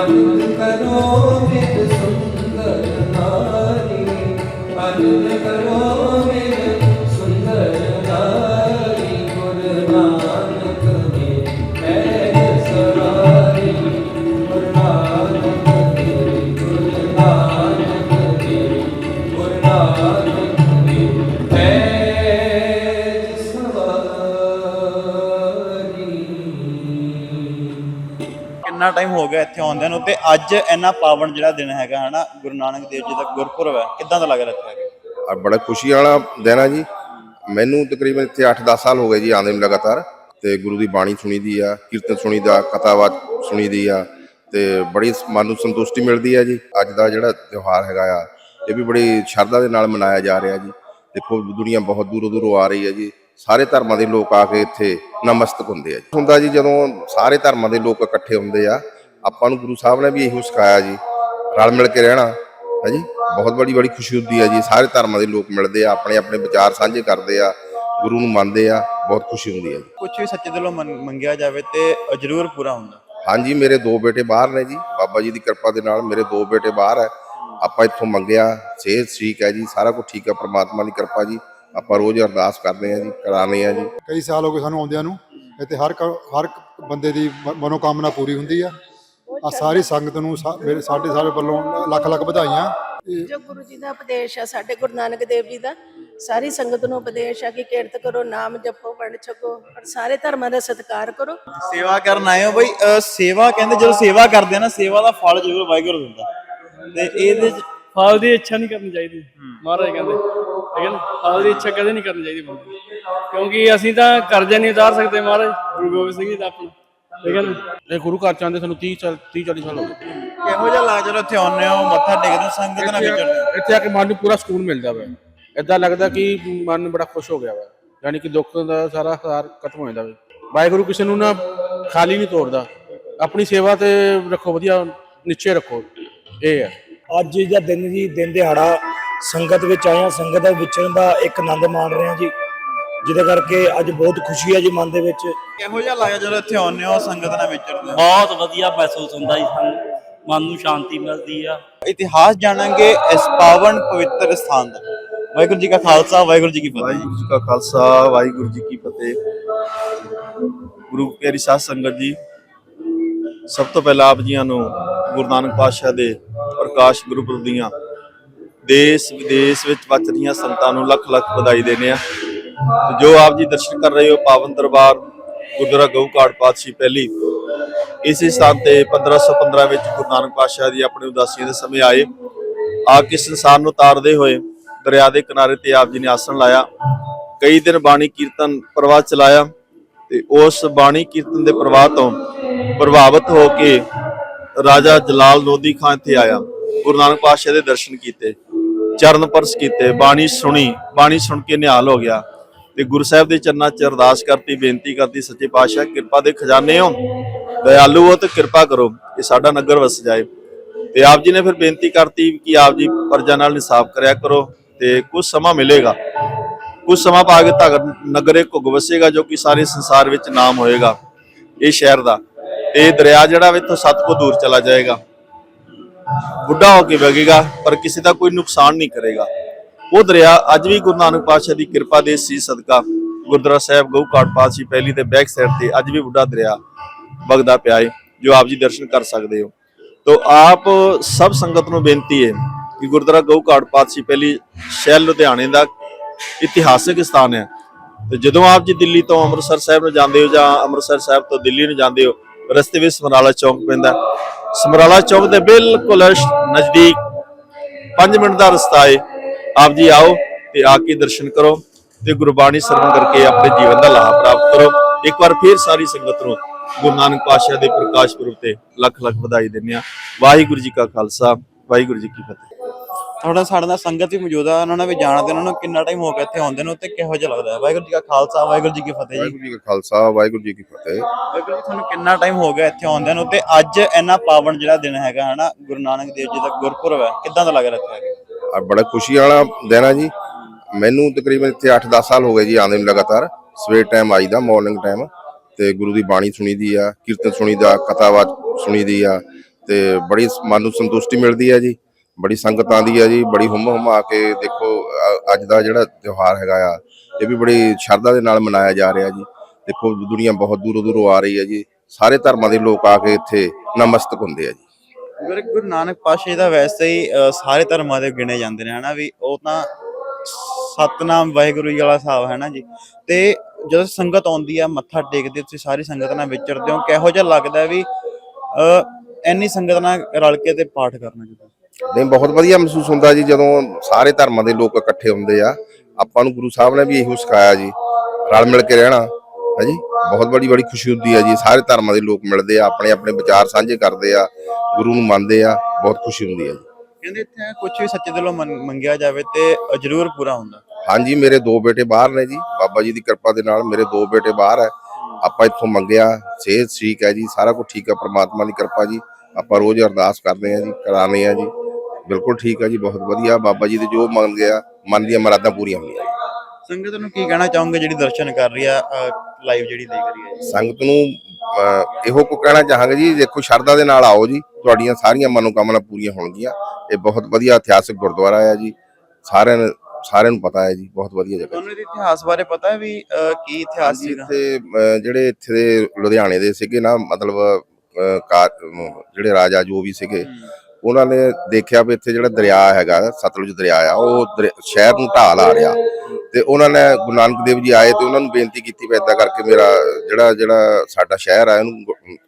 अनंद करो विद सुंदर नारी अनंद करो ਕਿੰਨਾ ਟਾਈਮ ਹੋ ਗਿਆ ਇੱਥੇ ਆਉਂਦਿਆਂ ਨੂੰ ਤੇ ਅੱਜ ਇੰਨਾ ਪਾਵਨ ਜਿਹੜਾ ਦਿਨ ਹੈਗਾ ਹਨਾ, ਗੁਰੂ ਨਾਨਕ ਦੇਵ ਜੀ ਦਾ ਗੁਰਪੁਰਬ ਹੈ, ਕਿੱਦਾਂ ਦਾ ਲੱਗ ਰਿਹਾ ਇੱਥੇ ਬੜਾ ਖੁਸ਼ੀ ਵਾਲਾ ਦਿਨ ਆ ਜੀ। ਮੈਨੂੰ ਤਕਰੀਬਨ ਇੱਥੇ 8-10 ਸਾਲ ਹੋ ਗਏ ਜੀ ਆਉਂਦੇ ਨੂੰ ਲਗਾਤਾਰ ਤੇ ਗੁਰੂ ਦੀ ਬਾਣੀ ਸੁਣੀ ਦੀ ਆ, ਕੀਰਤਨ ਸੁਣੀ ਦਾ ਕਥਾਵਾਚ ਸੁਣੀ ਦੀ ਆ ਤੇ ਬੜੀ ਮਨ ਨੂੰ ਸੰਤੁਸ਼ਟੀ ਮਿਲਦੀ ਆ ਜੀ। ਅੱਜ ਦਾ ਜਿਹੜਾ ਤਿਉਹਾਰ ਹੈਗਾ ਆ, ਇਹ ਵੀ ਬੜੀ ਸ਼ਰਧਾ ਦੇ ਨਾਲ ਮਨਾਇਆ ਜਾ ਰਿਹਾ ਜੀ। ਦੇਖੋ ਦੁਨੀਆ ਬਹੁਤ ਦੂਰੋਂ ਦੂਰੋਂ ਆ ਰਹੀ ਹੈ ਜੀ। ਸਾਰੇ ਧਰਮਾਂ ਦੇ ਲੋਕ ਆ ਕੇ ਇੱਥੇ ਨਮਸਤਕ ਹੁੰਦੇ ਆ ਹੁੰਦਾ ਜੀ ਜਦੋਂ ਸਾਰੇ ਧਰਮਾਂ ਦੇ ਲੋਕ ਇਕੱਠੇ ਹੁੰਦੇ ਆ ਆਪਾਂ ਨੂੰ ਗੁਰੂ ਸਾਹਿਬ ਨੇ ਵੀ ਇਹੋ ਸਿਖਾਇਆ ਜੀ ਰਲ ਮਿਲ ਕੇ ਰਹਿਣਾ ਹੈ ਜੀ? ਬਹੁਤ ਬੜੀ ਬੜੀ ਖੁਸ਼ੀ ਹੁੰਦੀ ਹੈ ਜੀ ਸਾਰੇ ਧਰਮਾਂ ਦੇ ਲੋਕ ਮਿਲਦੇ ਆ ਆਪਣੇ ਆਪਣੇ ਵਿਚਾਰ ਸਾਂਝੇ ਕਰਦੇ ਆ ਗੁਰੂ ਨੂੰ ਮੰਨਦੇ ਆ ਬਹੁਤ ਖੁਸ਼ੀ ਹੁੰਦੀ ਹੈ ਜੀ। ਕੁਝ ਵੀ ਸੱਚੇ ਦਿਲੋਂ ਮੰਗਿਆ ਜਾਵੇ ਤੇ ਜ਼ਰੂਰ ਪੂਰਾ ਹੁੰਦਾ। ਹਾਂਜੀ ਮੇਰੇ ਦੋ ਬੇਟੇ ਬਾਹਰ ਨੇ ਜੀ ਬਾਬਾ ਜੀ ਦੀ ਕਿਰਪਾ ਦੇ ਨਾਲ ਮੇਰੇ ਦੋ ਬੇਟੇ ਬਾਹਰ ਹੈ ਆਪਾਂ ਇੱਥੋਂ ਮੰਗਿਆ ਸਿਹਤ ਠੀਕ ਹੈ ਜੀ ਸਾਰਾ ਕੁਝ ਠੀਕ ਹੈ ਪ੍ਰਮਾਤਮਾ ਦੀ ਕਿਰਪਾ ਜੀ। ਆਪਾਂ ਰੋਜ਼ ਅਰਦਾਸ ਕਰਦੇ ਆ ਜੀ ਕਰਾਉਂਦੇ ਆ ਜੀ। ਕਈ ਸਾਲ ਹੋ ਗਏ ਸਾਨੂੰ ਆਉਂਦਿਆਂ ਨੂੰ ਇੱਥੇ ਹਰ ਕ- ਹਰ ਇੱਕ ਬੰਦੇ ਦੀ ਮ- ਮਨੋਕਾਮਨਾ ਪੂਰੀ ਹੁੰਦੀ ਆ। ਆ ਸਾਰੀ ਸੰਗਤ ਨੂੰ ਸਾ- ਮੇਰੇ ਸਾਡੇ ਸਾਰੇ ਵੱਲੋਂ ਲੱਖ ਲੱਖ ਵਧਾਈਆਂ। ਇਹ ਜੋ ਗੁਰੂ ਜੀ ਦਾ ਉਪਦੇਸ਼ ਆ ਸਾਡੇ ਗੁਰੂ ਨਾਨਕ ਦੇਵ ਜੀ ਦਾ ਸਾਰੀ ਸੰਗਤ ਨੂੰ ਉਪਦੇਸ਼ ਆ ਕਿ ਕਿਰਤ ਕਰੋ ਨਾਮ ਜਪੋ ਵੰਡ ਛਕੋ ਪਰ ਸਾਰੇ ਧਰਮਾਂ ਦਾ ਸਤਿਕਾਰ ਕਰੋ। ਸੇਵਾ ਕਰਨ ਆਏ ਹੋ ਬਈ ਅਹ ਸੇਵਾ ਕਹਿੰਦੇ ਜਦੋਂ ਸੇਵਾ ਕਰਦੇ ਆ ਨਾ ਸੇਵਾ ਦਾ ਫਲ ਜ਼ਰੂਰ ਵਾਹਿਗੁਰੂ ਦਿੰਦਾ। ਤੇ ਇਹਦੇ ਚ ਫਲ ਦੀ ਇੱਛਾ ਨਹੀਂ ਕਰਨੀ ਚਾਹੀਦੀ। ਮਹਾਰਾਜ ਕਹਿੰਦੇ ਠੀਕ ਹੈ ਨਾ? ਇੱਛਾ ਕਦੇ ਨਹੀਂ ਕਰਨੀ ਚਾਹੀਦੀ ਬੰਦੇ। ਕਿਉਂਕਿ ਅਸੀਂ ਤਾਂ ਕਰਜ਼ਾ ਨਹੀਂ ਉਤਾਰ ਸਕਦੇ ਮਹਾਰਾਜ ਗੁਰੂ ਗੋਬਿੰਦ ਸਿੰਘ ਜੀ ਦਾ ਆਪਣਾ। ਠੀਕ ਹੈ ਨਾ? ਇਹ ਗੁਰੂ ਘਰ ਚ ਆਉਂਦੇ ਸਾਨੂੰ 30 ਸਾਲ 30 40 ਸਾਲ ਹੋ ਗਏ। ਕਿਹੋ ਜਿਹਾ ਲੱਗ ਜਦੋਂ ਇੱਥੇ ਆਉਂਦੇ ਹੋ ਮੱਥਾ ਟੇਕਦੇ ਹੋ ਸੰਗਤ ਨਾਲ ਵਿਚਰਦੇ ਹੋ? ਇੱਥੇ ਆ ਕੇ ਮਨ ਨੂੰ ਪੂਰਾ ਸਕੂਨ ਮਿਲਦਾ ਵਾ। ਏਦਾਂ ਲੱਗਦਾ ਕਿ ਮਨ ਬੜਾ ਖੁਸ਼ ਹੋ ਗਿਆ ਵਾ। ਯਾਨੀ ਕਿ ਦੁੱਖ ਦਾ ਸਾਰਾ ਸਾਰ ਖਤਮ ਹੋ ਜਾਂਦਾ ਵਾ। ਵਾਹਿਗੁਰੂ ਕਿਸੇ ਨੂੰ ਨਾ ਖਾਲੀ ਨਹੀਂ ਤੋੜਦਾ ਆਪਣੀ ਸੇਵਾ ਤੇ ਰੱਖੋ ਵਧੀਆ ਨਿਸ਼ਚੈ ਰੱਖੋ। ਇਹ ਹੈ ਅੱਜ ਦਾ ਦਿਨ ਜੀ ਦਿਨ ਦਿਹਾੜਾ ਸੰਗਤ ਵਿੱਚ ਆਇਆ ਸੰਗਤ ਦਾ ਵਿਚਰਨ ਦਾ ਇੱਕ ਆਨੰਦ ਮਾਣ ਰਹੇ ਹਾਂ ਜੀ। ਜਿਹਦੇ ਕਰਕੇ ਅੱਜ ਬਹੁਤ ਖੁਸ਼ੀ ਹੈ ਜੀ ਮਨ ਦੇ ਵਿੱਚ। ਕਿਹੋ ਜਿਹਾ ਲੱਗਦਾ ਜਦੋਂ ਇੱਥੇ ਆਉਂਦੇ ਹੋ ਸੰਗਤ ਨਾਲ ਵਿਚਰਦੇ ਹੋ ਬਹੁਤ ਵਧੀਆ ਮਹਿਸੂਸ ਹੁੰਦਾ ਜੀ ਸਾਨੂੰ। ਮਨ ਨੂੰ ਸ਼ਾਂਤੀ ਮਿਲਦੀ ਆ। ਇਤਿਹਾਸ ਜਾਣਾਂਗੇ ਇਸ ਪਾਵਨ ਪਵਿੱਤਰ ਸਥਾਨ ਦਾ। ਵਾਹਿਗੁਰੂ ਜੀ ਕਾ ਖਾਲਸਾ ਵਾਹਿਗੁਰੂ ਜੀ ਕੀ ਫਤਿਹ। ਵਾਹਿਗੁਰੂ ਜੀ ਕਾ ਖਾਲਸਾ ਵਾਹਿਗੁਰੂ ਜੀ ਕੀ ਫਤਿਹ। ਗੁਰੂ ਪਿਆਰੀ ਸਾਧ ਸੰਗਤ ਜੀ ਸਭ ਤੋਂ ਪਹਿਲਾਂ ਆਪ ਜੀਆਂ ਨੂੰ ਗੁਰੂ ਨਾਨਕ ਪਾਤਸ਼ਾਹ ਦੇ ਪ੍ਰਕਾਸ਼ ਗੁਰਪੁਰਬ ਦੀਆਂ ਦੇਸ਼ ਵਿਦੇਸ਼ ਵਿੱਚ ਵੱਜ ਰਹੀਆਂ ਸੰਗਤਾਂ ਨੂੰ ਲੱਖ ਲੱਖ ਵਧਾਈ ਦੇਣੇ ਆ। ਜੋ ਆਪ ਜੀ ਦਰਸ਼ਨ ਕਰ ਰਹੇ ਹੋ, ਪਾਵਨ ਦਰਬਾਰ, ਗੁਰਦੁਆਰਾ ਗਊ ਘਾਟ ਪਾਤਸ਼ਾਹੀ ਪਹਿਲੀ, ਇਸੇ ਸਥਾਨ ਤੇ 1515 ਵਿੱਚ ਗੁਰੂ ਨਾਨਕ ਪਾਤਸ਼ਾਹ ਦੀ ਆਪਣੀ ਉਦਾਸੀ ਦੇ ਸਮੇਂ ਆਏ। ਆ ਕੇ ਸੰਸਾਰ ਨੂੰ ਤਾਰਦੇ ਹੋਏ ਦਰਿਆ ਦੇ ਕਿਨਾਰੇ ਤੇ ਆਪ ਜੀ ਨੇ ਆਸਣ ਲਾਇਆ। ਕਈ ਦਿਨ ਬਾਣੀ ਕੀਰਤਨ ਪ੍ਰਵਾਹ ਚਲਾਇਆ ਤੇ ਉਸ ਬਾਣੀ ਕੀਰਤਨ ਦੇ ਪ੍ਰਵਾਹ ਤੋਂ ਪ੍ਰਭਾਵਿਤ ਹੋ ਕੇ ਰਾਜਾ ਜਲਾਲ ਲੋਧੀ ਖਾਨ ਇੱਥੇ ਆਇਆ। ਗੁਰੂ ਨਾਨਕ ਪਾਤਸ਼ਾਹ ਦੇ ਦਰਸ਼ਨ ਕੀਤੇ। ਚਰਨ ਪਰਸ ਕੀਤੇ, ਬਾਣੀ ਸੁਣੀ, ਬਾਣੀ ਸੁਣ ਕੇ ਨਿਹਾਲ ਹੋ ਗਿਆ। ਤੇ ਗੁਰੂ ਸਾਹਿਬ ਦੇ ਚਰਨਾਂ 'ਚ ਅਰਦਾਸ ਕਰਤੀ, ਬੇਨਤੀ ਕਰਤੀ, ਸੱਚੇ ਪਾਤਸ਼ਾਹ, ਕਿਰਪਾ ਦੇ ਖਜ਼ਾਨੇ ਹੋ। ਦਇਆਲੂ ਹੋ ਤੇ ਕਿਰਪਾ ਕਰੋ ਕਿ ਸਾਡਾ ਨਗਰ ਵਸ ਜਾਏ। ਤੇ ਆਪ ਜੀ ਨੇ ਫਿਰ ਬੇਨਤੀ ਕਰਤੀ ਕਿ ਆਪ ਜੀ ਪ੍ਰਜਾ ਨਾਲ ਇਨਸਾਫ ਕਰਿਆ ਕਰੋ ਤੇ ਕੁਝ ਸਮਾਂ ਮਿਲੇਗਾ। ਕੁਝ ਸਮਾਂ ਪਾ ਕੇ ਤੱਕ ਨਗਰੇ ਘੁੱਗ ਵਸੇਗਾ, ਜੋ ਕਿ ਸਾਰੇ ਸੰਸਾਰ ਵਿੱਚ ਨਾਮ ਹੋਏਗਾ। ਇਹ ਸ਼ਹਿਰ ਦਾ। ਤੇ ਦਰਿਆ ਜਿਹੜਾ ਵਾ, ਇੱਥੋਂ ਸੱਤ ਕੋ ਦੂਰ ਚਲਾ ਜਾਏਗਾ। ਬੁੱਢਾ ਹੋ ਕੇ ਵਗੇਗਾ, ਪਰ ਕਿਸੇ ਦਾ ਕੋਈ ਨੁਕਸਾਨ ਨਹੀਂ ਕਰੇਗਾ। ਉਹ ਦਰਿਆ ਅੱਜ ਵੀ ਗੁਰੂ ਨਾਨਕ ਪਾਤਸ਼ਾਹ ਦੀ ਕਿਰਪਾ ਦੇ ਸੀ ਸਦਕਾ। ਗੁਰਦੁਆਰਾ ਸਾਹਿਬ, ਗਊ ਘਾਟ ਪਾਤਸ਼ਾਹੀ ਪਹਿਲੀ ਤੇ ਬੈਕ ਸਾਈਡ ਤੇ ਅੱਜ ਵੀ ਬੁੱਢਾ ਦਰਿਆ ਵਗਦਾ ਪਿਆ ਹੈ ਜੋ ਆਪ ਜੀ ਦਰਸ਼ਨ ਕਰ ਸਕਦੇ ਹੋ। ਤੋ ਆਪ ਸਭ ਸੰਗਤ ਨੂੰ ਬੇਨਤੀ ਹੈ ਕਿ ਗੁਰਦੁਆਰਾ ਗਊ ਘਾਟ ਪਾਤਸ਼ਾਹੀ ਪਹਿਲੀ ਸ਼ਹਿਰ ਲੁਧਿਆਣੇ ਦਾ ਇਤਿਹਾਸਿਕ ਸਥਾਨ ਹੈ। ਤੇ ਜਦੋਂ ਆਪ ਜੀ ਦਿੱਲੀ ਤੋਂ ਅੰਮ੍ਰਿਤਸਰ ਸਾਹਿਬ ਨੂੰ ਜਾਂਦੇ ਹੋ ਜਾਂ ਅੰਮ੍ਰਿਤਸਰ ਸਾਹਿਬ ਤੋਂ ਦਿੱਲੀ ਨੂੰ ਜਾਂਦੇ ਹੋ, ਰਸਤੇ ਵਿੱਚ ਸਮਰਾਲਾ ਚੌਂਕ ਪੈਂਦਾ। ਸਮਰਾਲਾ ਚੌਕ ਦੇ ਬਿਲਕੁਲ ਨਜ਼ਦੀਕ 5 ਮਿੰਟ ਦਾ ਰਸਤਾ ਹੈ ਆਪ ਜੀ ਆਓ ਤੇ ਆ ਕੇ ਦਰਸ਼ਨ ਕਰੋ ਤੇ ਗੁਰਬਾਣੀ ਸਰਵਣ ਕਰਕੇ ਆਪਣੇ ਜੀਵਨ ਦਾ ਲਾਭ ਪ੍ਰਾਪਤ ਕਰੋ। ਇੱਕ ਵਾਰ ਫਿਰ ਸਾਰੀ ਸੰਗਤ ਨੂੰ ਗੁਰੂ ਨਾਨਕ ਪਾਤਸ਼ਾਹ ਦੇ ਪ੍ਰਕਾਸ਼ ਪੁਰਬ ਤੇ ਲੱਖ ਲੱਖ ਵਧਾਈ ਦਿੰਦੇ ਆ ਵਾਹਿਗੁਰੂ ਜੀ ਕਾ ਖਾਲਸਾ, ਵਾਹਿਗੁਰੂ ਜੀ ਕੀ ਫਤਿਹ। ਤੁਹਾਡਾ ਸਾਡੇ ਨਾਲ ਸੰਗਤ ਵੀ ਮੌਜੂਦ ਆ ਉਹਨਾਂ ਨਾਲ ਵੀ ਜਾਣਦੇ ਉਹਨਾਂ ਨੂੰ ਕਿੰਨਾ ਟਾਈਮ ਹੋ ਗਿਆ ਇੱਥੇ ਆਉਂਦੇ ਨੂੰ ਤੇ ਕਿਹੋ ਜਿਹਾ ਲੱਗਦਾ ਹੈ? ਵਾਹਿਗੁਰੂ ਜੀ ਕਾ ਖਾਲਸਾ ਵਾਹਿਗੁਰੂ ਜੀ ਕੀ ਫਤਿਹ ਜੀ। ਵਾਹਿਗੁਰੂ ਜੀ ਕਾ ਖਾਲਸਾ ਵਾਹਿਗੁਰੂ ਜੀ ਕੀ ਫਤਿਹ। ਵਾਹਿਗੁਰੂ ਜੀ ਤੁਹਾਨੂੰ ਕਿੰਨਾ ਟਾਈਮ ਹੋ ਗਿਆ ਇੱਥੇ ਆਉਂਦਿਆਂ ਨੂੰ ਤੇ ਅੱਜ ਇੰਨਾ ਪਾਵਨ ਜਿਹੜਾ ਦਿਨ ਹੈਗਾ ਹਨਾ ਗੁਰੂ ਨਾਨਕ ਦੇਵ ਜੀ ਦਾ ਗੁਰਪੁਰਬ ਹੈ ਕਿੱਦਾਂ ਦਾ ਲੱਗ ਰਿਹਾ ਇੱਥੇ ਆ ਬੜਾ ਖੁਸ਼ੀ ਵਾਲਾ ਦਿਨ ਆ ਜੀ। ਮੈਨੂੰ ਤਕਰੀਬਨ ਇੱਥੇ 8-10 ਸਾਲ ਹੋ ਗਏ ਜੀ ਆਉਂਦੇ ਨੂੰ ਲਗਾਤਾਰ। ਸਵੇਰ ਟਾਈਮ ਆਈਦਾ ਮਾਰਨਿੰਗ ਟਾਈਮ ਤੇ ਗੁਰੂ ਦੀ ਬਾਣੀ ਸੁਣੀਦੀ ਆ ਕੀਰਤਨ ਸੁਣੀਦਾ ਕਥਾਵਾਚ ਸੁਣੀਦੀ ਆ। ਤੇ ਬੜੀ ਮਨ ਨੂੰ ਸੰਤੁਸ਼ਟੀ ਮਿਲਦੀ ਆ ਜੀ। ਬੜੀ ਸੰਗਤ ਆਉਂਦੀ ਆ ਜੀ ਬੜੀ ਹੁੰਮ ਹੁਮਾ ਕੇ ਦੇਖੋ ਅ- ਅੱਜ ਦਾ ਜਿਹੜਾ ਤਿਉਹਾਰ ਹੈਗਾ ਆ ਇਹ ਵੀ ਬੜੀ ਸ਼ਰਧਾ ਦੇ ਨਾਲ ਮਨਾਇਆ ਜਾ ਰਿਹਾ ਜੀ। ਦੇਖੋ ਦੁਨੀਆ ਬਹੁਤ ਦੂਰੋਂ ਦੂਰੋਂ ਆ ਰਹੀ ਹੈ ਜੀ। ਸਾਰੇ ਧਰਮਾਂ ਦੇ ਲੋਕ ਆ ਕੇ ਇੱਥੇ ਨਮਸਤਕ ਹੁੰਦੇ ਆ ਜੀ। ਗੁਰੂ ਗੁਰੂ ਨਾਨਕ ਪਾਤਸ਼ਾਹ ਜੀ ਦਾ ਵੈਸੇ ਹੀ ਅ, ਸਾਰੇ ਧਰਮਾਂ ਦੇ ਗਿਣੇ ਜਾਂਦੇ ਨੇ ਹਨਾ ਵੀ ਉਹ ਤਾਂ ਸਤਨਾਮ ਵਾਹਿਗੁਰੂ ਜੀ ਵਾਲਾ ਸਾਹਿਬ ਹੈ ਨਾ ਜੀ। ਤੇ ਜਦੋਂ ਸੰਗਤ ਆਉਂਦੀ ਆ ਮੱਥਾ ਟੇਕਦੇ ਤੁਸੀਂ ਸਾਰੀ ਸੰਗਤ ਨਾਲ ਵਿਚਰਦੇ ਹੋ ਕਿਹੋ ਜਿਹਾ ਲੱਗਦਾ ਵੀ ਅ, ਇੰਨੀ ਸੰਗਤ ਨਾਲ ਰਲ ਕੇ ਤੇ ਪਾਠ ਕਰਨਾ ਜੀ ਨਹੀਂ ਬਹੁਤ ਵਧੀਆ ਮਹਿਸੂਸ ਹੁੰਦਾ ਜੀ ਜਦੋਂ ਸਾਰੇ ਧਰਮਾਂ ਦੇ ਲੋਕ ਇਕੱਠੇ ਹੁੰਦੇ ਆ। ਆਪਾਂ ਨੂੰ ਗੁਰੂ ਸਾਹਿਬ ਨੇ ਵੀ ਇਹੋ ਸਿਖਾਇਆ ਜੀ ਰਲ ਮਿਲ ਕੇ ਰਹਿਣਾ ਹੈ ਜੀ? ਬਹੁਤ ਬੜੀ ਬੜੀ ਖੁਸ਼ੀ ਹੁੰਦੀ ਹੈ ਜੀ ਸਾਰੇ ਧਰਮਾਂ ਦੇ ਲੋਕ ਮਿਲਦੇ ਆ ਆਪਣੇ ਆਪਣੇ ਵਿਚਾਰ ਸਾਂਝੇ ਕਰਦੇ ਆ ਗੁਰੂ ਨੂੰ ਮੰਨਦੇ ਆ ਬਹੁਤ ਖੁਸ਼ੀ ਹੁੰਦੀ ਹੈ ਜੀ। ਕਹਿੰਦੇ ਇੱਥੇ ਕੁਝ ਵੀ ਸੱਚੇ ਦਿਲੋਂ ਮੰਗਿਆ ਜਾਵੇ ਤੇ ਜ਼ਰੂਰ ਪੂਰਾ ਹੁੰਦਾ। ਹਾਂਜੀ ਮੇਰੇ ਦੋ ਬੇਟੇ ਬਾਹਰ ਨੇ ਜੀ ਬਾਬਾ ਜੀ ਦੀ ਕਿਰਪਾ ਦੇ ਨਾਲ ਮੇਰੇ ਦੋ ਬੇਟੇ ਬਾਹਰ ਹੈ ਆਪਾਂ ਇੱਥੋਂ ਮੰਗਿਆ ਸਿਹਤ ਠੀਕ ਹੈ ਜੀ ਸਾਰਾ ਕੁਝ ਠੀਕ ਹੈ ਪ੍ਰਮਾਤਮਾ ਦੀ ਕਿਰਪਾ ਜੀ ਆਪਾਂ ਰੋਜ਼ ਅਰਦਾਸ ਕਰਦੇ ਆ ਜੀ ਕਰਾਉਂਦੇ ਆ ਜੀ। ਬਿਲਕੁਲ ਠੀਕ ਹੈ ਜੀ ਬਹੁਤ ਵਧੀਆ। ਬਾਬਾ ਜੀ ਦੇ ਜੋ ਮੰਗਦੇ ਆ ਮਨ ਦੀਆਂ ਮੁਰਾਦਾਂ ਪੂਰੀਆਂ ਹੁੰਦੀਆਂ ਜੀ। ਸੰਗਤ ਨੂੰ ਕੀ ਕਹਿਣਾ ਚਾਹੋਗੇ ਜਿਹੜੀ ਦਰਸ਼ਨ ਕਰ ਰਹੀ ਆ ਲਾਈਵ ਜਿਹੜੀ ਦੇਖ ਰਹੀ ਹੈ ਸੰਗਤ ਨੂੰ ਇਹੋ ਕੋ ਕਹਿਣਾ ਚਾਹਾਂਗੇ ਜੀ ਦੇਖੋ ਸ਼ਰਧਾ ਦੇ ਨਾਲ ਆਓ ਜੀ ਤੁਹਾਡੀਆਂ ਸਾਰੀਆਂ ਮਨੋਕਾਮਨਾ ਪੂਰੀਆਂ ਹੋਣਗੀਆਂ। ਇਹ ਬਹੁਤ ਵਧੀਆ ਇਤਿਹਾਸਕ ਗੁਰਦੁਆਰਾ ਹੈ ਜੀ ਸਾਰਿਆਂ ਨੂੰ ਸਾਰਿਆਂ ਨੂੰ ਪਤਾ ਹੈ ਜੀ ਬਹੁਤ ਵਧੀਆ ਜਗ੍ਹਾ ਤੁਹਾਨੂੰ ਇਹਦੇ ਇਤਿਹਾਸ ਬਾਰੇ ਪਤਾ ਹੈ ਵੀ ਕੀ ਇਤਿਹਾਸ ਸੀਗਾ? ਇੱਥੇ ਜਿਹੜੇ ਇੱਥੇ ਦੇ ਲੁਧਿਆਣੇ ਦੇ ਸੀਗੇ ਨਾ ਮਤਲਬ ਜਿਹੜੇ ਰਾਜਾ ਜੋ ਵੀ ਸੀਗੇ ਉਹਨਾਂ ਨੇ ਦੇਖਿਆ ਵੀ ਇੱਥੇ ਜਿਹੜਾ ਦਰਿਆ ਹੈਗਾ, ਸਤਲੁਜ ਦਰਿਆ ਆ, ਉਹ ਸ਼ਹਿਰ ਨੂੰ ਢਾਲ ਆ ਰਿਹਾ। ਤੇ ਉਹਨਾਂ ਨੇ ਗੁਰੂ ਨਾਨਕ ਦੇਵ ਜੀ ਆਏ ਤੇ ਉਹਨਾਂ ਨੂੰ ਬੇਨਤੀ ਕੀਤੀ ਵੀ ਏਦਾਂ ਕਰਕੇ ਮੇਰਾ ਜਿਹੜਾ ਜਿਹੜਾ ਸਾਡਾ ਸ਼ਹਿਰ ਆ, ਇਹਨੂੰ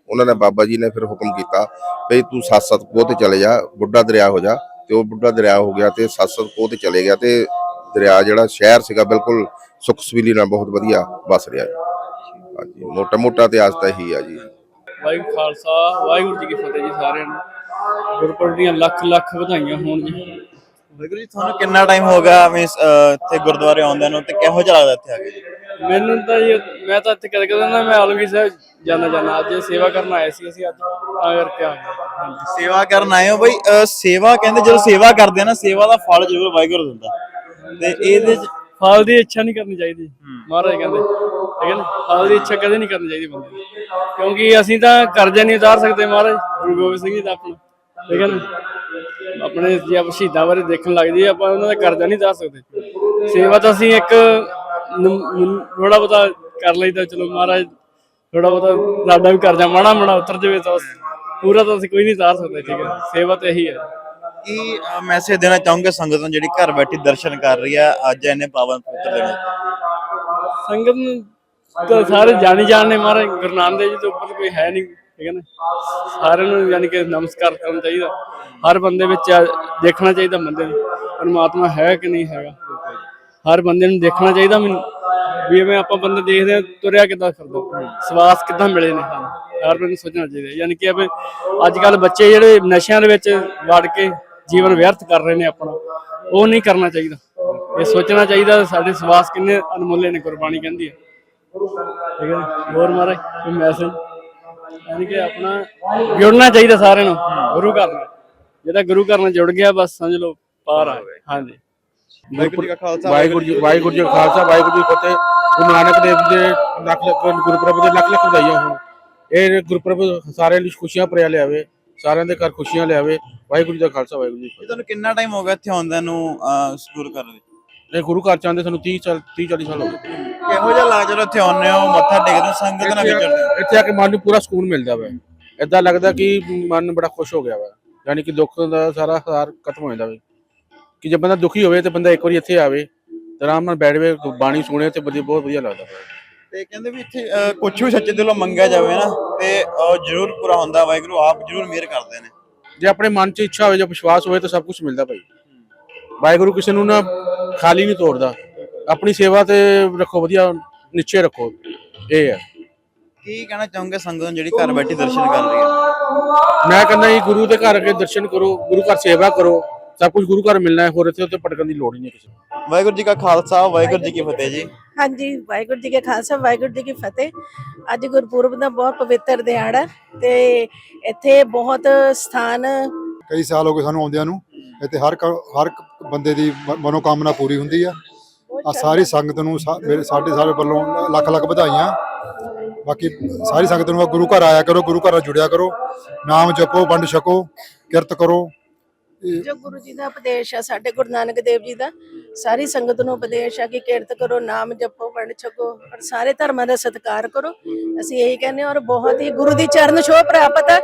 ਉਹਨਾਂ ਨੇ ਬਾਬਾ ਜੀ ਨੇ ਫਿਰ ਹੁਕਮ ਕੀਤਾ ਵੀ ਤੂੰ ਸੱਤ ਸੱਤ ਕੋਹ ਤੇ ਚਲੇ ਜਾ, ਬੁੱਢਾ ਦਰਿਆ ਹੋ ਜਾ। ਤੇ ਉਹ ਬੁੱਢਾ ਦਰਿਆ ਹੋ ਗਿਆ ਤੇ ਸੱਤ ਸੱਤ ਕੋਹ ਤੇ ਚਲੇ ਗਿਆ ਤੇ ਦਰਿਆ ਜਿਹੜਾ ਸ਼ਹਿਰ ਸੀਗਾ ਬਿਲਕੁਲ ਸੁਖ ਸਵੀਲੀ ਨਾਲ ਬਹੁਤ ਵਧੀਆ ਵਸ ਰਿਹਾ ਜੀ। ਹਾਂਜੀ ਮੋਟਾ ਮੋਟਾ ਇਤਿਹਾਸ ਤਾਂ ਇਹੀ ਆ ਜੀ। ਵਾਹਿਗੁਰੂ ਖਾਲਸਾ, ਵਾਹਿਗੁਰੂ ਜੀ ਕੀ ਫਤਿਹ ਜੀ ਸਾਰਿਆਂ ਨੂੰ। ਗੁਰਪੁਰਬ ਦੀਆਂ ਲੱਖ ਲੱਖ ਵਧਾਈਆਂ ਹੋਣ ਜੀ ਵਾਹਿਗੁਰੂ ਜੀ ਤੁਹਾਨੂੰ ਕਿੰਨਾ ਟਾਈਮ ਹੋ ਗਿਆ ਮੀਨਸ ਇੱਥੇ ਗੁਰਦੁਆਰੇ ਆਉਂਦਿਆਂ ਨੂੰ ਤੇ ਕਿਹੋ ਜਿਹਾ ਲੱਗਦਾ ਇੱਥੇ ਆ ਕੇ? ਜੀ? ਮੈਨੂੰ ਤਾਂ ਜੀ ਮੈਂ ਤਾਂ ਇੱਥੇ ਕਦੇ ਕਦੇ ਨਾ ਮੈਂ ਆਲਮਗੀਰ ਸਾਹਿਬ ਜਾਣਾ ਜਾਣਾ ਅੱਜ ਸੇਵਾ ਕਰਨ ਆਏ ਸੀ ਅਸੀਂ ਅੱਜ ਤਾਂ ਕਰਕੇ ਆ ਗਏ ਸੇਵਾ ਕਰਨ ਆਏ ਹੋ ਬਈ ਸੇਵਾ ਕਹਿੰਦੇ ਜਦੋਂ ਸੇਵਾ ਕਰਦੇ ਆ ਨਾ ਸੇਵਾ ਦਾ ਫਲ ਜ਼ਰੂਰ ਵਾਹਿਗੁਰੂ ਦਿੰਦਾ। ਤੇ ਇਹਦੇ ਚ ਫਲ ਦੀ ਇੱਛਾ ਨਹੀਂ ਕਰਨੀ ਚਾਹੀਦੀ ਮਹਾਰਾਜ ਕਹਿੰਦੇ ਠੀਕ ਹੈ ਨਾ? ਫਲ ਦੀ ਇੱਛਾ ਕਦੇ ਨਹੀਂ ਕਰਨੀ ਚਾਹੀਦੀ ਬੰਦੇ ਨੂੰ। ਕਿਉਂਕਿ ਅਸੀਂ ਤਾਂ ਕਰਜ਼ਾ ਨਹੀਂ ਉਤਾਰ ਸਕਦੇ ਮਹਾਰਾਜ ਗੁਰੂ ਗੋਬਿੰਦ ਸਿੰਘ ਜੀ ਦਾ ਆਪਣਾ। ਠੀਕ ਹੈ ਨਾ? ਆਪਣੇ ਜੇ ਆਪਾਂ ਸ਼ਹੀਦਾਂ ਬਾਰੇ ਦੇਖਣ ਲੱਗ ਜਾਈਏ ਆਪਾਂ ਉਹਨਾਂ ਦਾ ਕਰਜ਼ਾ ਨਹੀਂ ਉਤਾਰ ਸਕਦੇ। ਸੇਵਾ ਤਾਂ ਅਸੀਂ ਇੱਕ ਥੋੜਾ ਬਹੁਤਾ ਕਰ ਲਈਦਾ ਚਲੋ ਮਹਾਰਾਜ ਥੋੜਾ ਬਹੁਤਾ ਸਾਡਾ ਵੀ ਕਰਜ਼ਾ ਮਾੜਾ ਮਾੜਾ ਉਤਰ ਜਾਵੇ ਤਾਂ ਪੂਰਾ ਤਾਂ ਅਸੀਂ ਕੋਈ ਨਹੀਂ ਉਤਾਰ ਸਕਦੇ ਠੀਕ ਹੈ। ਸੇਵਾ ਤਾਂ ਇਹੀ ਹੈ। ਕੀ ਮੈਸੇਜ ਦੇਣਾ ਚਾਹੋਗੇ ਸੰਗਤ ਨੂੰ ਜਿਹੜੀ ਘਰ ਬੈਠੀ ਦਰਸ਼ਨ ਕਰ ਰਹੀ ਆ ਅੱਜ ਇਹਨੇ ਪਾਵਨ ਪਵਿੱਤਰ ਦਿਨ ਸੰਗਤ ਨੂੰ ਤਾਂ ਸਾਰੇ ਜਾਣੀ ਜਾਣਨੇ ਮਹਾਰਾਜ ਗੁਰੂ ਨਾਨਕ ਦੇਵ ਜੀ ਤੋਂ ਉੱਪਰ ਕੋਈ ਹੈ ਨਹੀਂ। ਠੀਕ ਹੈ ਨਾ? ਸਾਰਿਆਂ ਨੂੰ ਯਾਨੀ ਕਿ ਨਮਸਕਾਰ ਕਰਨਾ ਚਾਹੀਦਾ। ਹਰ ਬੰਦੇ ਵਿੱਚ ਦੇਖਣਾ ਚਾਹੀਦਾ ਬੰਦੇ ਨੂੰ, ਪਰਮਾਤਮਾ ਹੈ ਕਿ ਨਹੀਂ ਹੈਗਾ। ਹਰ ਬੰਦੇ ਨੂੰ ਦੇਖਣਾ ਚਾਹੀਦਾ ਵੀ ਐਵੇਂ ਆਪਾਂ ਬੰਦੇ ਦੇਖਦੇ ਹਾਂ, ਤੁਰਿਆ ਕਿੱਦਾਂ ਫਿਰਦਾ, ਸਵਾਸ ਕਿੱਦਾਂ ਮਿਲੇ ਨੇ। ਸਾਨੂੰ ਹਰ ਬੰਦੇ ਨੂੰ ਸੋਚਣਾ ਚਾਹੀਦਾ। ਯਾਨੀ ਕਿ ਐਵੇਂ ਅੱਜ ਕੱਲ ਬੱਚੇ ਜਿਹੜੇ ਨਸ਼ਿਆਂ ਦੇ ਵਿੱਚ ਵੜ ਕੇ ਜੀਵਨ ਵਿਅਰਥ ਕਰ ਰਹੇ ਨੇ ਆਪਣਾ, ਉਹ ਨਹੀਂ ਕਰਨਾ ਚਾਹੀਦਾ। ਇਹ ਸੋਚਣਾ ਚਾਹੀਦਾ, ਸਾਡੇ ਸਵਾਸ ਕਿੰਨੇ ਅਨਮੁੱਲੇ ਨੇ, ਗੁਰਬਾਣੀ ਕਹਿੰਦੀ ਹੈ। ਠੀਕ ਹੈ ਹੋਰ ਮਹਾਰਾਜ, ਕੋਈ ਮੈਸੇਜ ਯਾਨੀ ਕਿ ਆਪਣਾ ਜੁੜਨਾ ਚਾਹੀਦਾ ਸਾਰਿਆਂ ਨੂੰ ਗੁਰੂ ਘਰ ਨਾਲ। ਜਿਹੜਾ ਗੁਰੂ ਘਰ ਨਾਲ ਜੁੜ ਗਿਆ ਬਸ ਸਮਝ ਲਓ ਪਾਰ ਆ ਗਏ ਹਾਂਜੀ। ਵਾਹਿਗੁਰੂ ਜੀ ਖਾਲਸਾ ਵਾਹਿਗੁਰੂ ਜੀ ਵਾਹਿਗੁਰੂ ਜੀ ਕਾ ਖਾਲਸਾ ਵਾਹਿਗੁਰੂ ਜੀ ਕੀ ਫਤਿਹ। ਗੁਰੂ ਨਾਨਕ ਦੇਵ ਜੀ ਦੇ ਲੱਖ ਲੱਖ ਗੁਰਪੁਰਬ ਦੇ ਲੱਖ ਲੱਖ ਵਧਾਈਆਂ ਹੋਣ। ਇਹ ਗੁਰਪੁਰਬ ਸਾਰਿਆਂ ਲਈ ਖੁਸ਼ੀਆਂ ਭਰਿਆ ਲਿਆਵੇ ਸਾਰਿਆਂ ਦੇ ਘਰ ਖੁਸ਼ੀਆਂ ਲਿਆਵੇ। ਵਾਹਿਗੁਰੂ ਜੀ ਦਾ ਖਾਲਸਾ ਵਾਹਿਗੁਰੂ ਜੀ ਤੁਹਾਨੂੰ ਕਿੰਨਾ ਟਾਈਮ ਹੋ ਗਿਆ ਇੱਥੇ ਆਉਂਦਿਆਂ ਨੂੰ ਗੁਰੂ ਘਰ ਦੇ ਇਹ ਗੁਰੂ ਘਰ ਚ ਆਉਂਦੇ ਸਾਨੂੰ 30 ਸਾਲ 30 40 ਸਾਲ ਹੋ ਗਏ। ਕਿਹੋ ਜਿਹਾ ਲੱਗ ਜਦੋਂ ਇੱਥੇ ਆਉਂਦੇ ਹੋ ਮੱਥਾ ਟੇਕਦੇ ਸੰਗਤ ਨਾਲ ਵਿਚਰਦੇ ਹੋ? ਇੱਥੇ ਆ ਕੇ ਮਨ ਨੂੰ ਪੂਰਾ ਸਕੂਨ ਮਿਲਦਾ ਵਾ। ਏਦਾਂ ਲੱਗਦਾ ਕਿ ਮਨ ਬੜਾ ਖੁਸ਼ ਹੋ ਗਿਆ ਵਾ। ਯਾਨੀ ਕਿ ਦੁੱਖ ਦਾ ਸਾਰਾ ਸਾਰ ਖਤਮ ਹੋ ਜਾਂਦਾ ਵਾ। ਕਿ ਜੇ ਬੰਦਾ ਦੁਖੀ ਹੋਵੇ ਤੇ ਬੰਦਾ ਇੱਕ ਵਾਰੀ ਇੱਥੇ ਆਵੇ ਤੇ ਆਰਾਮ ਨਾਲ ਬੈਠ ਕੇ ਬਾਣੀ ਸੁਣੇ ਤੇ ਵਧੀਆ ਬਹੁਤ ਵਧੀਆ ਲੱਗਦਾ ਵਾ। ਤੇ ਕਹਿੰਦੇ ਵੀ ਇੱਥੇ ਕੁਝ ਵੀ ਸੱਚੇ ਦਿਲੋਂ ਮੰਗਿਆ ਜਾਵੇ ਨਾ ਤੇ ਜ਼ਰੂਰ ਪੂਰਾ ਹੁੰਦਾ ਵਾਹਿਗੁਰੂ ਆਪ ਜ਼ਰੂਰ ਮਿਹਰ ਕਰਦੇ ਨੇ। ਜੇ ਆਪਣੇ ਮਨ 'ਚ ਇੱਛਾ ਹੋਵੇ ਜਾਂ ਵਿਸ਼ਵਾਸ ਹੋਵੇ ਤਾਂ ਸਭ ਕੁਝ ਮਿਲਦਾ ਭਾਈ। ਵਾਹਿਗੁਰੂ ਕਿਸੇ ਨੂੰ ਨਾ ਖਾਲੀ ਨਹੀਂ ਤੋੜਦਾ। ਆਪਣੀ ਸੇਵਾ ਤੇ ਰੱਖੋ ਵਧੀਆ ਨਿਸ਼ਚੈ ਰੱਖੋ। ਇਹ ਹੈ। ਕੀ ਕਹਿਣਾ ਚਾਹੋਗੇ ਸੰਗਤ ਨੂੰ ਜਿਹੜੀ ਘਰ ਬੈਠੀ ਦਰਸ਼ਨ ਕਰ ਰਹੀ ਹੈ? ਮੈਂ ਕਹਿੰਦਾ ਜੀ ਗੁਰੂ ਦੇ ਘਰ ਅਗੇ ਦਰਸ਼ਨ ਕਰੋ ਗੁਰੂ ਘਰ ਸੇਵਾ ਕਰੋ। ਸਭ ਕੁਝ ਗੁਰੂ ਘਰ ਮਿਲਣਾ ਹੈ ਹੋਰ ਇੱਥੇ ਉੱਤੇ ਭਟਕਣ ਦੀ ਲੋੜ ਹੀ ਨਹੀਂ ਕਿਸੇ ਨੂੰ। ਵਾਹਿਗੁਰੂ ਜੀ ਕਾ ਖਾਲਸਾ ਵਾਹਿਗੁਰੂ ਜੀ ਕੀ ਫਤਿਹ ਜੀ। ਹਾਂਜੀ ਵਾਹਿਗੁਰੂ ਜੀ ਕੇ ਖਾਲਸਾ ਵਾਹਿਗੁਰੂ ਜੀ ਕੀ ਫਤਿਹ। ਅੱਜ ਗੁਰਪੁਰਬ ਦਾ ਬਹੁਤ ਪਵਿੱਤਰ ਦਿਹਾੜਾ ਤੇ ਇੱਥੇ ਬਹੁਤ ਸਥਾਨ ਕਈ ਸਾਲ ਹੋ ਗਏ ਸਾਨੂੰ ਆਉਂਦਿਆਂ ਨੂੰ। ਇੱਥੇ ਹਰ ਕ- ਹਰ ਇੱਕ ਬੰਦੇ ਦੀ ਮ- ਮਨੋਕਾਮਨਾ ਪੂਰੀ ਹੁੰਦੀ ਆ। ਆ ਸਾਰੀ ਸੰਗਤ ਨੂੰ ਸਾ- ਮੇਰੇ, ਸਾਡੇ ਸਾਰੇ ਵੱਲੋਂ ਲੱਖ ਲੱਖ ਵਧਾਈਆਂ। ਬਾਕੀ ਸਾਰੀ ਸੰਗਤ ਨੂੰ ਗੁਰੂ ਘਰ ਆਇਆ ਕਰੋ, ਗੁਰੂ ਘਰ ਨਾਲ ਜੁੜਿਆ ਕਰੋ। ਨਾਮ ਜਪੋ, ਵੰਡ ਛਕੋ, ਕਿਰਤ ਕਰੋ। ਜੋ ਗੁਰੂ ਜੀ ਦਾ ਉਪਦੇਸ਼ ਹੈ ਸਾਡੇ ਗੁਰੂ ਨਾਨਕ ਦੇਵ ਜੀ ਦਾ, ਸਾਰੀ ਸੰਗਤ ਨੂੰ ਉਪਦੇਸ਼ ਆ ਕਿ ਕਿਰਤ ਕਰੋ, ਨਾਮ ਜਪੋ, ਵੰਡ ਛਕੋ, ਔਰ ਸਾਰੇ ਧਰਮਾਂ ਦਾ ਸਤਿਕਾਰ ਕਰੋ। ਅਸੀਂ ਇਹੀ ਕਹਿੰਦੇ ਹਾਂ, ਔਰ ਬਹੁਤ ਹੀ ਗੁਰੂ ਦੀ ਚਰਨ ਛੋਹ ਪ੍ਰਾਪਤ ਹੈ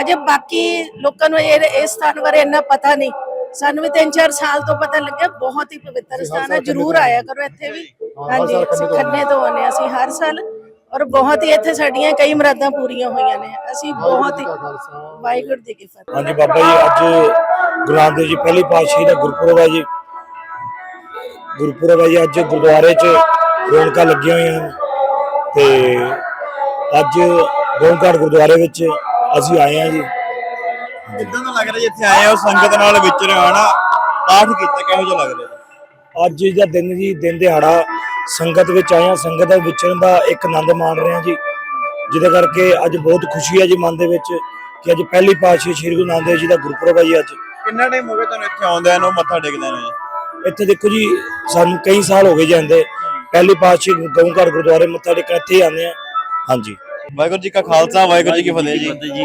ਅਜੇ ਬਾਕੀ ਲੋਕਾਂ ਨੂੰ ਇਹ ਇਸ ਸਥਾਨ ਬਾਰੇ ਇੰਨਾ ਪਤਾ ਨਹੀਂ। ਸਾਨੂੰ ਵੀ 3-4 ਸਾਲ ਤੋਂ ਪਤਾ ਲੱਗਿਆ ਬਹੁਤ ਹੀ ਪਵਿੱਤਰ ਸਥਾਨ ਹੈ ਜਰੂਰ ਆਇਆ ਕਰੋ ਇੱਥੇ ਵੀ। ਹਾਂਜੀ ਖੰਨੇ ਤੋਂ ਹਾਂ ਅਸੀਂ ਹਰ ਸਾਲ। ਔਰ ਬਹੁਤ ਹੀ ਇੱਥੇ ਸਾਡੀਆਂ ਕਈ ਮੁਰਾਦਾਂ ਪੂਰੀਆਂ ਹੋਈਆਂ ਨੇ। ਅਸੀਂ ਬਹੁਤ ਹੀ ਵਾਹਿਗੁਰੂ ਜੀ ਕੀ ਫਤਿਹ। ਹਾਂਜੀ ਬਾਬਾ ਜੀ ਅੱਜ ਗੁਰੂ ਨਾਨਕ ਦੇਵ ਜੀ ਪਹਿਲੀ ਪਾਤਸ਼ਾਹੀ ਦਾ ਗੁਰਪੁਰਬ ਹੈ ਜੀ। ਗੁਰਪੁਰਬ ਹੈ ਜੀ ਅੱਜ ਗੁਰਦੁਆਰੇ 'ਚ ਰੌਣਕਾਂ ਲੱਗੀਆਂ ਹੋਈਆਂ ਹਨ। ਤੇ ਅੱਜ ਗੋਂਗੜ ਗੁਰਦੁਆਰੇ ਵਿੱਚ ਅਸੀਂ ਆਏ ਹਾਂ ਜੀ। ਕਿੱਦਾਂ ਦਾ ਲੱਗ ਰਿਹਾ ਜਿੱਥੇ ਆਏ ਹੋ? ਸੰਗਤ ਨਾਲ ਵਿਚਰੇ ਹੋ ਨਾ ਪਾਠ ਕੀਤਾ ਕਿਹੋ ਜਿਹਾ ਲੱਗ ਰਿਹਾ? ਅੱਜ ਦਾ ਦਿਨ ਜੀ ਦਿਨ ਦਿਹਾੜਾ ਸੰਗਤ ਵਿੱਚ ਹਾਂ। ਸੰਗਤ ਦਾ ਵਿਚਰਨ ਦਾ ਇੱਕ ਆਨੰਦ ਮਾਣ ਰਹੇ ਹਾਂ ਜੀ। ਜਿਹਦੇ ਕਰਕੇ ਅੱਜ ਬਹੁਤ ਖੁਸ਼ੀ ਹੈ ਜੀ ਮਨ ਦੇ ਵਿੱਚ ਕਿ ਅੱਜ ਪਹਿਲੀ ਪਾਤਸ਼ਾਹੀ ਸ੍ਰੀ ਗੁਰੂ ਨਾਨਕ ਦੇਵ ਜੀ ਦਾ ਗੁਰਪੁਰਬ ਹੈ ਜੀ ਅੱਜ। ਕਿੰਨਾ ਟਾਈਮ ਹੋ ਗਿਆ ਤੁਹਾਨੂੰ ਇੱਥੇ ਆਉਂਦਿਆਂ ਨੂੰ? ਮੱਥਾ ਟੇਕਦਿਆਂ ਨੂੰ ਜੀ? ਇੱਥੇ ਦੇਖੋ ਜੀ ਸਾਨੂੰ ਕਈ ਸਾਲ ਹੋ ਗਏ ਜਾਂਦੇ ਪਹਿਲੀ ਪਾਤਸ਼ਾਹੀ ਗਊ ਘਰ ਗੁਰਦੁਆਰੇ ਮੱਥਾ ਟੇਕਣ ਇੱਥੇ ਆਉਂਦੇ ਆ ਹਾਂਜੀ। ਵਾਹਿਗੁਰੂ ਜੀ ਕਾ ਖਾਲਸਾ ਵਾਹਿਗੁਰੂ ਜੀ ਕੀ ਫਤਿਹ ਜੀ। ਜੀ।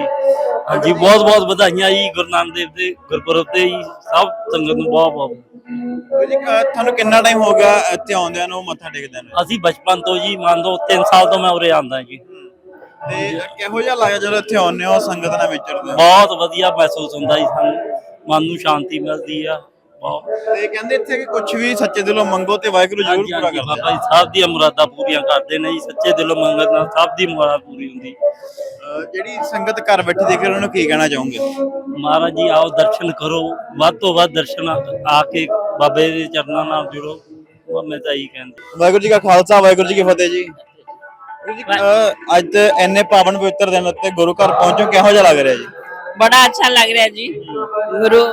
ਹਾਂਜੀ ਬਹੁਤ ਬਹੁਤ ਵਧਾਈਆਂ ਜੀ ਗੁਰੂ ਨਾਨਕ ਦੇਵ ਦੇ ਗੁਰਪੁਰਬ ਤੇ ਜੀ। ਸਭ ਸੰਗਤ ਨੂੰ ਬਹੁਤ ਬਹੁਤ ਵਾਹਿਗੁਰੂ ਜੀ ਕਾ- ਤੁਹਾਨੂੰ ਕਿੰਨਾ ਟਾਈਮ ਹੋ ਗਿਆ ਇੱਥੇ ਆਉਂਦਿਆਂ ਨੂੰ ਮੱਥਾ ਟੇਕਦਿਆਂ ਨੂੰ? ਅਸੀਂ ਬਚਪਨ ਤੋਂ ਜੀ ਮੰਨ ਲਓ 3 ਸਾਲ ਤੋਂ ਮੈਂ ਉਰੇ ਆਂਦਾ ਜੀ। ਤੇ ਕਿਹੋ ਜਿਹਾ ਲੱਗਦਾ ਜਦੋਂ ਇੱਥੇ ਆਉਂਦੇ ਹੋ ਸੰਗਤ ਨਾਲ ਵਿਚਰਦੇ ਹੋ? ਬਹੁਤ ਵਧੀਆ ਮਹਿਸੂਸ ਹੁੰਦਾ ਜੀ ਸਾਨੂੰ। ਮਨ ਨੂੰ ਸ਼ਾਂਤੀ ਮਿਲਦੀ ਆ। ਤੇ ਕਹਿੰਦੇ ਇੱਥੇ ਕਿ ਕੁਝ ਵੀ ਸੱਚੇ ਦਿਲੋਂ ਮੰਗੋ ਤੇ ਵਾਹਿਗੁਰੂ ਜ਼ਰੂਰ ਪੂਰਾ ਕਰਦਾ। ਬਾਬਾ ਜੀ ਸਭ ਦੀਆਂ ਮੁਰਾਦਾਂ ਪੂਰੀਆਂ ਕਰਦੇ ਨੇ ਜੀ ਸੱਚੇ ਦਿਲੋਂ ਮੰਗਤ ਨਾਲ ਸਭ ਦੀ ਮੁਰਾਦ ਪੂਰੀ ਹੁੰਦੀ। ਅਹ ਜਿਹੜੀ ਸੰਗਤ ਘਰ ਬੈਠੀ ਦੇਖ ਰਹੀ ਉਹਨਾਂ ਨੂੰ ਕੀ ਕਹਿਣਾ ਚਾਹੋਗੇ? ਮਹਾਰਾਜ ਜੀ ਆਓ ਦਰਸ਼ਨ ਕਰੋ ਵੱਧ ਤੋਂ ਵੱਧ ਦਰਸ਼ਨ ਆ ਕੇ ਬਾਬੇ ਦੇ ਚਰਨਾਂ ਨਾਲ ਜੁੜੋ ਉਹ ਮੈਂ ਤਾਂ ਇਹੀ ਕਹਿੰਦਾ। ਵਾਹਿਗੁਰੂ ਜੀ ਕਾ ਖਾਲਸਾ ਵਾਹਿਗੁਰੂ ਜੀ ਕੀ ਫਤਿਹ ਜੀ। ਵਾਹਿਗੁਰੂ ਜੀ, ਅਹ ਅੱਜ ਤੇ ਇੰਨੇ ਪਾਵਨ ਪਵਿੱਤਰ ਦਿਨ ਉੱਤੇ ਗੁਰੂ ਘਰ ਪਹੁੰਚੋ ਕਿਹੋ ਜਿਹਾ ਲੱਗ ਰਿਹਾ ਜੀ? ਬੜਾ ਅੱਛਾ ਲੱਗ ਰਿਹਾ ਜੀ। ਗੁਰੂ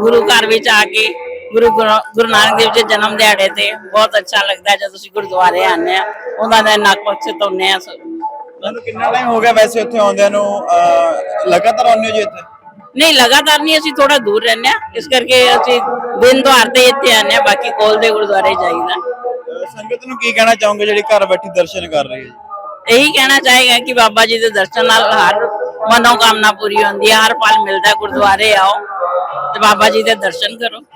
ਗੁਰੂ ਘਰ ਵਿੱਚ ਆ ਕੇ ਗੁਰੂ ਗੁਰੂ- ਨਾਨਕ ਦੇਵ ਜੀ ਜਨਮ ਦਿਹਾੜੇ ਤੇ ਬਹੁਤ ਅੱਛਾ ਲੱਗਦਾ ਜਦੋਂ ਅਸੀਂ ਗੁਰਦੁਆਰੇ ਆਉਂਦੇ ਆ ਉਹਨਾਂ ਦੇ ਨੱਕ ਧੋਨੇ ਆ। ਤੁਹਾਨੂੰ ਕਿੰਨਾ ਟਾਈਮ ਹੋ ਗਿਆ ਵੈਸੇ ਉੱਥੇ ਆਉਂਦਿਆਂ ਨੂੰ? ਲਗਾਤਾਰ ਆਉਂਦੇ ਹੋ ਜੀ ਇੱਥੇ? ਨਹੀਂ ਲਗਾਤਾਰ ਨਹੀਂ ਅਸੀਂ ਥੋੜਾ ਦੂਰ ਰਹਿੰਦੇ ਆ। ਇਸ ਕਰਕੇ ਅਸੀਂ ਦਿਨ ਦੁਆਰ ਤੇ ਇੱਥੇ ਆਉਂਦੇ ਆ ਬਾਕੀ ਕੋਲ ਦੇ ਗੁਰਦੁਆਰੇ ਜਾਈਦਾ। ਸੰਗਤ ਨੂੰ ਕੀ ਕਹਿਣਾ ਚਾਹੋਗੇ ਜਿਹੜੀ ਘਰ ਬੈਠੀ ਦਰਸ਼ਨ ਕਰ ਰਹੀ ਹੈ? ਜੀ ਇਹੀ ਕਹਿਣਾ ਚਾਹੇਗਾ ਕਿ ਬਾਬਾ ਜੀ ਦੇ ਦਰਸ਼ਨ ਨਾਲ ਹਰ ਮਨੋਕਾਮਨਾ ਪੂਰੀ ਹੁੰਦੀ ਹੈ, ਹਰ ਪਲ ਮਿਲਦਾ ਗੁਰਦੁਆਰੇ ਆਓ ਤੇ ਬਾਬਾ ਜੀ ਦੇ ਦਰਸ਼ਨ ਕਰੋ।